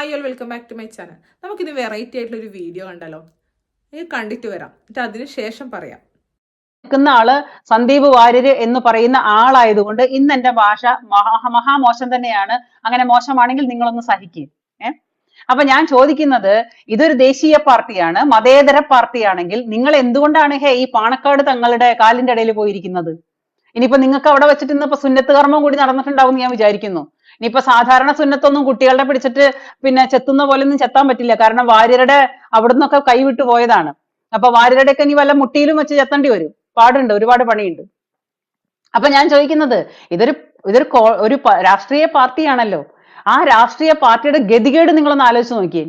Hi all welcome back to my channel നമുക്കിത് variety ആയിട്ടുള്ള ഒരു വീഡിയോ കണ്ടല്ലോ. ഇത് കണ്ടിട്ട് വരാം. എന്നിട്ട് അതിന് ശേഷം പറയാം. നിൽക്കുന്ന ആൾ സന്ദീപ് വാര്യര് എന്ന് പറയുന്ന ആളായതുകൊണ്ട് ഇന്ന് എന്റെ ഭാഷ മഹാ മഹാമോശം തന്നെയാണ്. അങ്ങനെ മോശമാണെങ്കിൽ നിങ്ങളൊന്ന് സഹിക്കും. ഏ? അപ്പൊ ഞാൻ ചോദിക്കുന്നത് ഇതൊരു ദേശീയ പാർട്ടിയാണ് മതേതര പാർട്ടിയാണെങ്കിൽ നിങ്ങൾ എന്തുകൊണ്ടാണ് ഹേ ഈ പാണക്കാട് തങ്ങളുടെ കാലിന്റെ ഇടയിൽ പോയിരിക്കുന്നത്? ഇനിയിപ്പോ നിങ്ങൾക്ക് അവിടെ വെച്ചിട്ട് ഇന്നിപ്പോ സുന്നത്ത് കർമ്മം കൂടി നടന്നിട്ടുണ്ടാവും ഞാൻ വിചാരിക്കുന്നു. ഇനിയിപ്പോ സാധാരണ സുന്നത്തൊന്നും കുട്ടികളുടെ പിടിച്ചിട്ട് പിന്നെ ചെത്തുന്ന പോലെ ഒന്നും ചെത്താൻ പറ്റില്ല. കാരണം വാര്യരുടെ അവിടെ നിന്നൊക്കെ കൈവിട്ടു പോയതാണ്. അപ്പൊ വാര്യരുടെ ഒക്കെ ഇനി വല്ല മുട്ടിയിലും വെച്ച് ചെത്തേണ്ടി വരും. പാടുണ്ട് ഒരുപാട് പണിയുണ്ട്. അപ്പൊ ഞാൻ ചോദിക്കുന്നത് ഇതൊരു ഇതൊരു ഒരു രാഷ്ട്രീയ പാർട്ടിയാണല്ലോ. ആ രാഷ്ട്രീയ പാർട്ടിയുടെ ഗതികേട് നിങ്ങളൊന്ന് ആലോചിച്ച് നോക്കിയേ.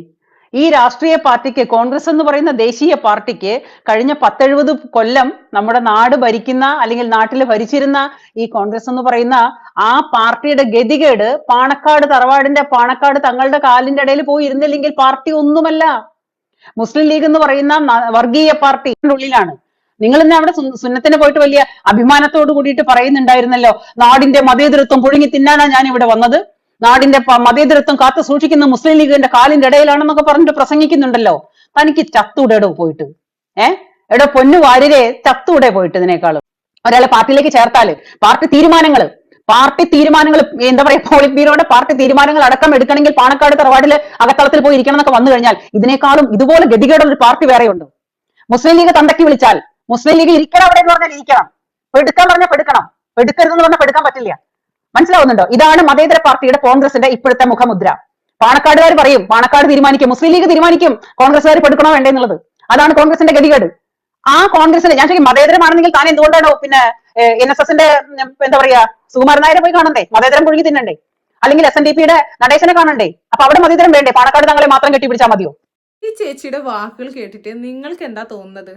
ഈ രാഷ്ട്രീയ പാർട്ടിക്ക് കോൺഗ്രസ് എന്ന് പറയുന്ന ദേശീയ പാർട്ടിക്ക് കഴിഞ്ഞ പത്തെഴുപത് കൊല്ലം നമ്മുടെ നാട് ഭരിക്കുന്ന അല്ലെങ്കിൽ നാട്ടിൽ ഭരിച്ചിരുന്ന ഈ കോൺഗ്രസ് എന്ന് പറയുന്ന ആ പാർട്ടിയുടെ ഗതികേട് പാണക്കാട് തറവാടിന്റെ പാണക്കാട് തങ്ങളുടെ കാലിന്റെ ഇടയിൽ പോയി ഇരുന്നില്ലെങ്കിൽ പാർട്ടി ഒന്നുമല്ല. മുസ്ലിം ലീഗ് എന്ന് പറയുന്ന വർഗീയ പാർട്ടി ഉള്ളിലാണ്. നിങ്ങൾ ഇന്ന് അവിടെ സുന്നത്തിനെ പോയിട്ട് വലിയ അഭിമാനത്തോട് കൂടിയിട്ട് പറയുന്നുണ്ടായിരുന്നല്ലോ നാടിന്റെ മതേതൃത്വം പുഴുങ്ങി തിന്നാനാണ് ഞാൻ ഇവിടെ വന്നത്. നാടിന്റെ മതേതരത്വം കാത്തു സൂക്ഷിക്കുന്ന മുസ്ലിം ലീഗിന്റെ കാലിന്റെ ഇടയിലാണെന്നൊക്കെ പറഞ്ഞിട്ട് പ്രസംഗിക്കുന്നുണ്ടല്ലോ. തനിക്ക് ചത്തൂടെടോ പോയിട്ട്. ഏ? എടോ പൊന്നു വാര്യരെ ചത്തൂടെ പോയിട്ട് ഇതിനേക്കാളും. ഒരാളെ പാർട്ടിയിലേക്ക് ചേർത്താൽ പാർട്ടി തീരുമാനങ്ങൾ പാർട്ടി തീരുമാനങ്ങൾ എന്താ പറയാ പോളിറ്റ് ബ്യൂറോയുടെ പാർട്ടി തീരുമാനങ്ങൾ അടക്കം എടുക്കണമെങ്കിൽ പാണക്കാട് തറവാടിൽ അകത്തളത്തിൽ പോയി ഇരിക്കണം എന്നൊക്കെ വന്നു കഴിഞ്ഞാൽ ഇതിനേക്കാളും ഇതുപോലെ ഗതികേടുള്ള ഒരു പാർട്ടി വേറെയുണ്ട്. മുസ്ലിം ലീഗ് തന്തയ്ക്ക് വിളിച്ചാൽ മുസ്ലിം ലീഗ് ഇരിക്കണം അവിടെ എന്ന് പറഞ്ഞാൽ ഇരിക്കണം. പെടുക്കാൻ പറഞ്ഞാൽ പെടുക്കണം പെടുക്കരുതെന്ന് പറഞ്ഞാൽ പെടുക്കാൻ പറ്റില്ല. മനസ്സിലാവുന്നുണ്ടോ? ഇതാണ് മതേതര പാർട്ടിയുടെ കോൺഗ്രസിന്റെ ഇപ്പോഴത്തെ മുഖമുദ്ര. പാണക്കാടുകാർ പറയും പാണക്കാട് തീരുമാനിക്കും മുസ്ലിം ലീഗ് തീരുമാനിക്കും കോൺഗ്രസ്സുകാർ പെടുക്കണോ വേണ്ടേ എന്നുള്ളത് അതാണ് കോൺഗ്രസിന്റെ ഗതികേട്. ആ കോൺഗ്രസിന്റെ ഞാൻ ശരിക്കും മതേതരമാണെങ്കിൽ താൻ എന്തുകൊണ്ടാണോ പിന്നെ എൻ എസ് എസിന്റെ എന്താ പറയാ സുകുമാരൻ നായരെ പോയി കാണണ്ടേ? മതേതരം കുഴുകി തിന്നണ്ടേ? അല്ലെങ്കിൽ എസ് എൻ ഡി പിയുടെ നടേശനെ കാണണ്ടേ? അപ്പൊ അവിടെ മതേതരം വേണ്ടേ? പാണക്കാട് തങ്ങളെ മാത്രം കെട്ടിപ്പിടിച്ചാൽ മതിയോ? ഈ ചേച്ചിയുടെ വാക്കുകൾ കേട്ടിട്ട് നിങ്ങൾക്ക് എന്താ തോന്നുന്നത്?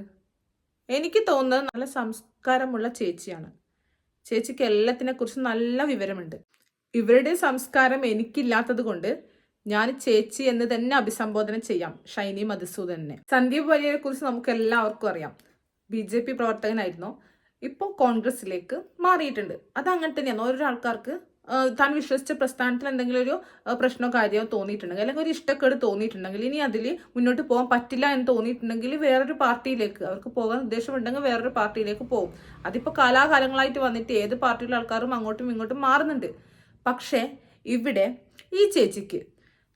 എനിക്ക് തോന്നുന്നത് നല്ല സംസ്കാരമുള്ള ചേച്ചിയാണ്. ചേച്ചിക്ക് എല്ലാത്തിനെ കുറിച്ച് നല്ല വിവരമുണ്ട്. ഇവരുടെ സംസ്കാരം എനിക്കില്ലാത്തത് കൊണ്ട് ഞാൻ ചേച്ചി എന്ന് തന്നെ അഭിസംബോധന ചെയ്യാം. ഷൈനി മധുസൂദനെ സന്ദീപ് വലിയെ കുറിച്ച് നമുക്ക് എല്ലാവർക്കും അറിയാം. ബി ജെ പി പ്രവർത്തകനായിരുന്നു. ഇപ്പോൾ കോൺഗ്രസിലേക്ക് മാറിയിട്ടുണ്ട്. അത് അങ്ങനെ തന്നെയാണ്. ഓരോ ആൾക്കാർക്ക് താൻ വിശ്വസിച്ച പ്രസ്ഥാനത്തിൽ എന്തെങ്കിലും ഒരു പ്രശ്നമോ കാര്യമോ തോന്നിയിട്ടുണ്ടെങ്കിൽ അല്ലെങ്കിൽ ഒരു ഇഷ്ടക്കേട് തോന്നിയിട്ടുണ്ടെങ്കിൽ ഇനി അതിൽ മുന്നോട്ട് പോകാൻ പറ്റില്ല എന്ന് തോന്നിയിട്ടുണ്ടെങ്കിൽ വേറൊരു പാർട്ടിയിലേക്ക് അവർക്ക് പോകാൻ ഉദ്ദേശമുണ്ടെങ്കിൽ വേറൊരു പാർട്ടിയിലേക്ക് പോകും. അതിപ്പോൾ കാലാകാലങ്ങളായിട്ട് വന്നിട്ട് ഏത് പാർട്ടിയിലെ ആൾക്കാരും അങ്ങോട്ടും ഇങ്ങോട്ടും മാറുന്നുണ്ട്. പക്ഷേ ഇവിടെ ഈ ചേച്ചിക്ക്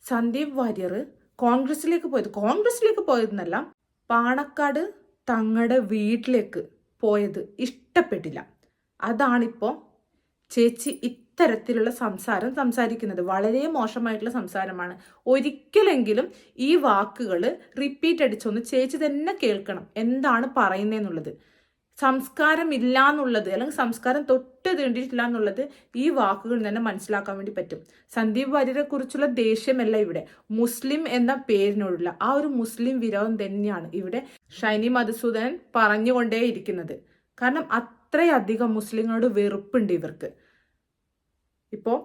സന്ദീപ് വാര്യർ കോൺഗ്രസിലേക്ക് പോയത് കോൺഗ്രസിലേക്ക് പോയതെന്നല്ല പാണക്കാട് തങ്ങളുടെ വീട്ടിലേക്ക് പോയത് ഇഷ്ടപ്പെട്ടില്ല. അതാണിപ്പോൾ ചേച്ചി ഇത്തരത്തിലുള്ള സംസാരം സംസാരിക്കുന്നത് വളരെ മോശമായിട്ടുള്ള സംസാരമാണ്. ഒരിക്കലെങ്കിലും ഈ വാക്കുകൾ റിപ്പീറ്റ് അടിച്ചൊന്ന് ചേച്ചി തന്നെ കേൾക്കണം. എന്താണ് പറയുന്നതെന്നുള്ളത് സംസ്കാരം ഇല്ല എന്നുള്ളത് അല്ലെങ്കിൽ സംസ്കാരം തൊട്ട് തീണ്ടിയിട്ടില്ല എന്നുള്ളത് ഈ വാക്കുകൾ തന്നെ മനസ്സിലാക്കാൻ വേണ്ടി പറ്റും. സന്ദീപ് വാര്യരെ കുറിച്ചുള്ള ദേഷ്യമല്ല ഇവിടെ. മുസ്ലിം എന്ന പേരിനോടുള്ള ആ ഒരു മുസ്ലിം വിരോധം തന്നെയാണ് ഇവിടെ ഷൈനി മധുസൂദനൻ പറഞ്ഞുകൊണ്ടേയിരിക്കുന്നത്. കാരണം അത്രയധികം മുസ്ലിങ്ങളോട് വെറുപ്പുണ്ട് ഇവർക്ക്. ഇപ്പോൾ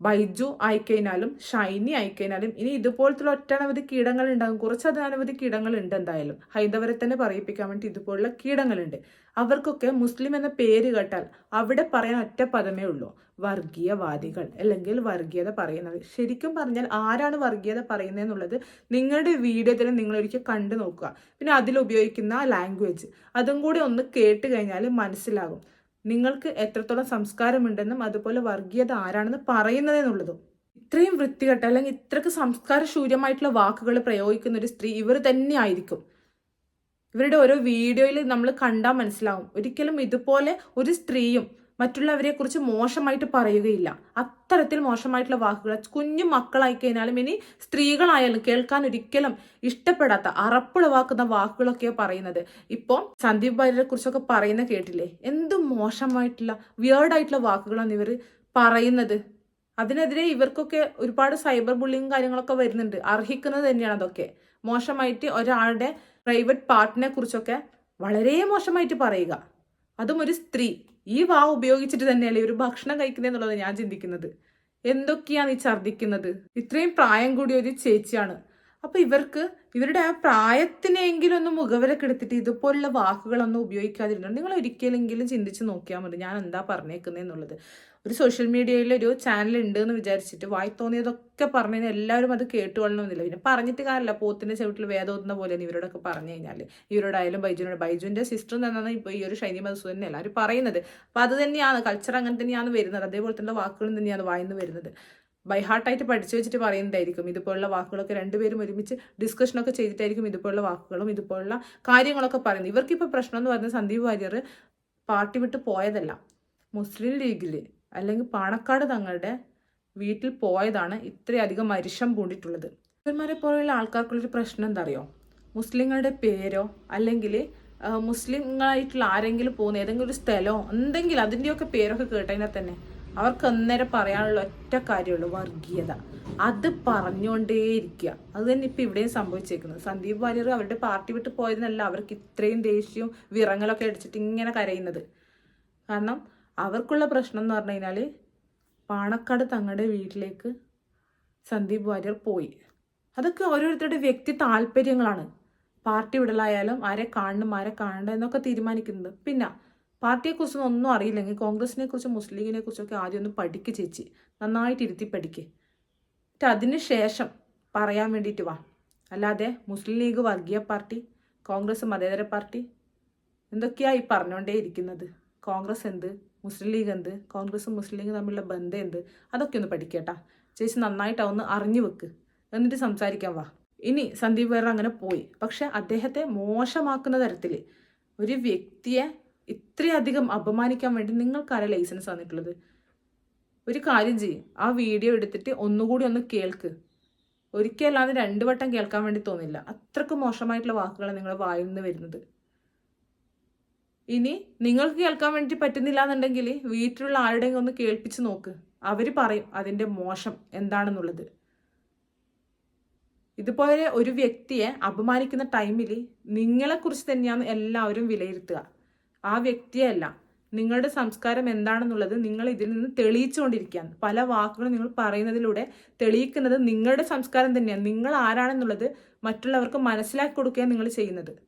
ബൈജു ആയിക്കഴിഞ്ഞാലും ഷൈനി ആയിക്കഴിഞ്ഞാലും ഇനി ഇതുപോലത്തുള്ള ഒറ്റനവധി കീടങ്ങൾ ഉണ്ടാകും കുറച്ച് അതനവധി കീടങ്ങൾ ഉണ്ട് എന്തായാലും. ഹൈന്ദവരെ തന്നെ പറയിപ്പിക്കാൻ വേണ്ടി ഇതുപോലുള്ള കീടങ്ങളുണ്ട്. അവർക്കൊക്കെ മുസ്ലിം എന്ന പേര് കേട്ടാൽ അവിടെ പറയാൻ ഒറ്റ പദമേ ഉള്ളൂ. വർഗീയവാദികൾ അല്ലെങ്കിൽ വർഗീയത പറയുന്നത്. ശരിക്കും പറഞ്ഞാൽ ആരാണ് വർഗീയത പറയുന്നത് എന്നുള്ളത് നിങ്ങളുടെ വീഡിയോ തന്നെ നിങ്ങൾ ഒരിക്കൽ കണ്ടു നോക്കുക. പിന്നെ അതിൽ ഉപയോഗിക്കുന്ന ലാംഗ്വേജ് അതും കൂടി ഒന്ന് കേട്ട് കഴിഞ്ഞാൽ മനസ്സിലാകും. നിങ്ങൾക്ക് എത്രത്തോളം സംസ്കാരമുണ്ടെന്നും അതുപോലെ വർഗീയത ആരാണെന്ന് പറയുന്നതെന്നുള്ളതും ഇത്രയും വൃത്തികെട്ട അല്ലെങ്കിൽ ഇത്രക്ക് സംസ്കാര ശൂര്യമായിട്ടുള്ള വാക്കുകൾ പ്രയോഗിക്കുന്ന ഒരു സ്ത്രീ ഇവർ തന്നെ ആയിരിക്കും. ഇവരുടെ ഓരോ വീഡിയോയിൽ നമ്മൾ കണ്ടാൽ മനസ്സിലാവും. ഒരിക്കലും ഇതുപോലെ ഒരു സ്ത്രീയും മറ്റുള്ളവരെ കുറിച്ച് മോശമായിട്ട് പറയുകയില്ല. അത്തരത്തിൽ മോശമായിട്ടുള്ള വാക്കുകൾ കുഞ്ഞു മക്കളായി കഴിഞ്ഞാലും ഇനി സ്ത്രീകളായാലും കേൾക്കാൻ ഒരിക്കലും ഇഷ്ടപ്പെടാത്ത അറപ്പുളവാക്കുന്ന വാക്കുകളൊക്കെയാണ് പറയുന്നത്. ഇപ്പോൾ സന്ദീപ് ഭാര്യരെ കുറിച്ചൊക്കെ പറയുന്ന കേട്ടില്ലേ? എന്ത് മോശമായിട്ടുള്ള വിയേർഡായിട്ടുള്ള വാക്കുകളാണ് ഇവർ പറയുന്നത്. അതിനെതിരെ ഇവർക്കൊക്കെ ഒരുപാട് സൈബർ ബുള്ളിങ് കാര്യങ്ങളൊക്കെ വരുന്നുണ്ട്. അർഹിക്കുന്നത് തന്നെയാണ് അതൊക്കെ. മോശമായിട്ട് ഒരാളുടെ പ്രൈവറ്റ് പാർട്ടിനെ കുറിച്ചൊക്കെ വളരെ മോശമായിട്ട് പറയുക. അതും ഒരു സ്ത്രീ. ഈ വാ ഉപയോഗിച്ചിട്ട് തന്നെയല്ലേ ഒരു ഭക്ഷണം കഴിക്കുന്നത് എന്നുള്ളത് ഞാൻ ചിന്തിക്കുന്നത്. എന്തൊക്കെയാണ് ഈ ഛർദ്ദിക്കുന്നത്? ഇത്രയും പ്രായം കൂടിയ ഒരു ചേച്ചിയാണ്. അപ്പൊ ഇവർക്ക് ഇവരുടെ ആ പ്രായത്തിനെങ്കിലും ഒന്ന് മുഖവര എടുത്തിട്ട് ഇതുപോലുള്ള വാക്കുകളൊന്നും ഉപയോഗിക്കാതിരുന്നു? നിങ്ങൾ ഒരിക്കലെങ്കിലും ചിന്തിച്ച് നോക്കിയാൽ മതി. ഞാൻ എന്താ പറഞ്ഞേക്കുന്നത് എന്നുള്ളത്. ഒരു സോഷ്യൽ മീഡിയയിൽ ഒരു ചാനൽ ഉണ്ട് എന്ന് വിചാരിച്ചിട്ട് വായി തോന്നിയതൊക്കെ പറഞ്ഞു എല്ലാവരും അത് കേട്ടുകൊള്ളണമെന്നില്ല. പിന്നെ പറഞ്ഞിട്ട് കാര്യമില്ല. പോത്തിന്റെ ചവിട്ടിൽ വേദോതുന്ന പോലെയാണ് ഇവരോടൊക്കെ പറഞ്ഞു കഴിഞ്ഞാൽ ഇവരോടായാലും ബൈജുനോട് ബൈജുവിന്റെ സിസ്റ്റർ എന്നാണ് ഇപ്പോൾ ഈ ഒരു ഷൈനി തന്നെ എല്ലാവരും പറയുന്നത്. അപ്പോൾ അത് തന്നെയാണ്. കൾച്ചർ അങ്ങനെ തന്നെയാണ് വരുന്നത്. അതേപോലെ തന്നെ വാക്കുകളും തന്നെയാണ് വായിന്ന് വരുന്നത്. ബൈ ഹാർട്ടായിട്ട് പഠിച്ചു വെച്ചിട്ട് പറയുന്നതായിരിക്കും. ഇതുപോലുള്ള വാക്കുകളൊക്കെ രണ്ടുപേരും ഒരുമിച്ച് ഡിസ്കഷനൊക്കെ ചെയ്തിട്ടായിരിക്കും ഇതുപോലുള്ള വാക്കുകളും ഇതുപോലുള്ള കാര്യങ്ങളൊക്കെ പറയുന്നത്. ഇവർക്കിപ്പോൾ പ്രശ്നം എന്ന് പറയുന്നത് സന്ദീപ് വാര്യർ പാർട്ടി വിട്ട് പോയതല്ല. മുസ്ലിം ലീഗിൽ അല്ലെങ്കിൽ പാണക്കാട് തങ്ങളുടെ വീട്ടിൽ പോയതാണ് ഇത്രയധികം അരിശം പൂണ്ടിട്ടുള്ളത്. ഇവന്മാരെ പോലെയുള്ള ആൾക്കാർക്കുള്ളൊരു പ്രശ്നം എന്താ അറിയോ മുസ്ലിങ്ങളുടെ പേരോ അല്ലെങ്കിൽ മുസ്ലിങ്ങളായിട്ടുള്ള ആരെങ്കിലും പോകുന്ന ഏതെങ്കിലും ഒരു സ്ഥലമോ എന്തെങ്കിലും അതിന്റെയൊക്കെ പേരൊക്കെ കേട്ടതിനാൽ തന്നെ അവർക്ക് അന്നേരം പറയാനുള്ള ഒറ്റ കാര്യമുള്ളൂ വർഗീയത. അത് പറഞ്ഞുകൊണ്ടേയിരിക്കുക. അത് തന്നെ ഇപ്പം ഇവിടെയും സംഭവിച്ചേക്കുന്നത്. സന്ദീപ് വാര്യർ അവരുടെ പാർട്ടി വിട്ട് പോയതിനല്ല അവർക്ക് ഇത്രയും ദേഷ്യവും വിറങ്ങലൊക്കെ അടിച്ചിട്ട് ഇങ്ങനെ കരയുന്നത്. കാരണം അവർക്കുള്ള പ്രശ്നം എന്ന് പറഞ്ഞു കഴിഞ്ഞാൽ പാണക്കാട് തങ്ങളുടെ വീട്ടിലേക്ക് സന്ദീപ് വാര്യർ പോയി. അതൊക്കെ ഓരോരുത്തരുടെ വ്യക്തി താല്പര്യങ്ങളാണ്. പാർട്ടി വിടലായാലും ആരെ കാണണം ആരെ കാണണ്ട എന്നൊക്കെ തീരുമാനിക്കുന്നത്. പിന്നെ പാർട്ടിയെക്കുറിച്ചൊന്നും ഒന്നും അറിയില്ലെങ്കിൽ കോൺഗ്രസിനെ കുറിച്ചും മുസ്ലിം ലീഗിനെ കുറിച്ചൊക്കെ ആദ്യം ഒന്ന് പഠിക്ക് ചേച്ചി. നന്നായിട്ട് ഇരുത്തി പഠിക്ക്. എന്നിട്ട് അതിന് ശേഷം പറയാൻ വേണ്ടിയിട്ട് വാ. അല്ലാതെ മുസ്ലിം ലീഗ് വർഗീയ പാർട്ടി കോൺഗ്രസ് മതേതര പാർട്ടി എന്തൊക്കെയാ ഈ പറഞ്ഞുകൊണ്ടേ ഇരിക്കുന്നത്? കോൺഗ്രസ് എന്ത്? മുസ്ലിം ലീഗ് എന്ത്? കോൺഗ്രസും മുസ്ലിം ലീഗും തമ്മിലുള്ള ബന്ധം എന്ത്? അതൊക്കെ ഒന്ന് പഠിക്കട്ടാ. ചേച്ചി നന്നായിട്ട് ഒന്ന് അറിഞ്ഞു വെക്ക്. എന്നിട്ട് സംസാരിക്കാൻ വാ. ഇനി സന്ദീപ് വേറെ അങ്ങനെ പോയി. പക്ഷെ അദ്ദേഹത്തെ മോശമാക്കുന്ന തരത്തിൽ ഒരു വ്യക്തിയെ ഇത്രയധികം അപമാനിക്കാൻ വേണ്ടി നിങ്ങൾക്കാരാ ലൈസൻസ് തന്നിട്ടുള്ളത്? ഒരു കാര്യം ചെയ്യും. ആ വീഡിയോ എടുത്തിട്ട് ഒന്നുകൂടി ഒന്ന് കേൾക്ക്. ഒരിക്കലല്ലാതെ രണ്ടു വട്ടം കേൾക്കാൻ വേണ്ടി തോന്നില്ല. അത്രയ്ക്ക് മോശമായിട്ടുള്ള വാക്കുകളാണ് നിങ്ങളുടെ വായിൽ നിന്ന് വരുന്നത്. ഇനി നിങ്ങൾക്ക് കേൾക്കാൻ വേണ്ടി പറ്റുന്നില്ല എന്നുണ്ടെങ്കിൽ വീട്ടിലുള്ള ആരുടെയെങ്കിലും ഒന്ന് കേൾപ്പിച്ച് നോക്ക്. അവർ പറയും അതിന്റെ മോശം എന്താണെന്നുള്ളത്. ഇതുപോലെ ഒരു വ്യക്തിയെ അപമാനിക്കുന്ന ടൈമിൽ നിങ്ങളെക്കുറിച്ച് തന്നെയാണ് എല്ലാവരും വിലയിരുത്തുക. ആ വ്യക്തിയല്ല. നിങ്ങളുടെ സംസ്കാരം എന്താണെന്നുള്ളത് നിങ്ങൾ ഇതിൽ നിന്ന് തെളിയിച്ചുകൊണ്ടിരിക്കുകയാണ്. പല വാക്കുകളും നിങ്ങൾ പറയുന്നതിലൂടെ തെളിയിക്കുന്നത് നിങ്ങളുടെ സംസ്കാരം തന്നെയാണ്. നിങ്ങൾ ആരാണെന്നുള്ളത് മറ്റുള്ളവർക്ക് മനസ്സിലാക്കി കൊടുക്കുകയാണ് നിങ്ങൾ ചെയ്യുന്നത്.